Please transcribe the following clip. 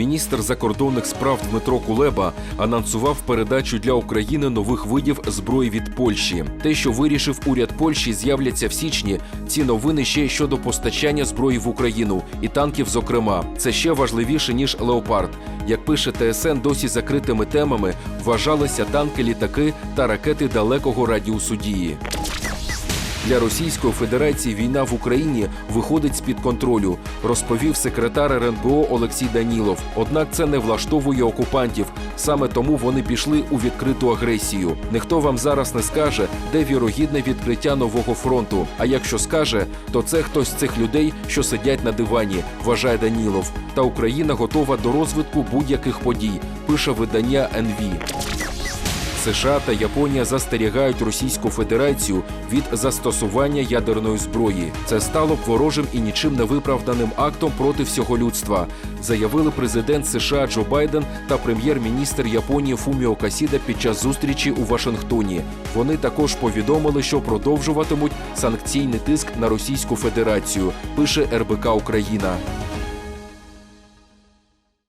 Міністр закордонних справ Дмитро Кулеба анонсував передачу для України нових видів зброї від Польщі. Те, що вирішив уряд Польщі, з'являться в січні. Ці новини ще щодо постачання зброї в Україну і танків, зокрема, це ще важливіше ніж леопард. Як пише ТСН, досі закритими темами вважалися танки, літаки та ракети далекого радіусу дії. Для Російської Федерації війна в Україні виходить з під контролю, розповів секретар РНБО Олексій Данілов. Однак це не влаштовує окупантів. Саме тому вони пішли у відкриту агресію. Ніхто вам зараз не скаже, де вірогідне відкриття нового фронту. А якщо скаже, то це хтось з цих людей, що сидять на дивані, вважає Данілов. Та Україна готова до розвитку будь-яких подій. Пише видання НВ. США та Японія застерігають Російську Федерацію від застосування ядерної зброї. Це стало б ворожим і нічим не виправданим актом проти всього людства, заявили президент США Джо Байден та прем'єр-міністр Японії Фуміо Касіда під час зустрічі у Вашингтоні. Вони також повідомили, що продовжуватимуть санкційний тиск на Російську Федерацію. Пише РБК Україна.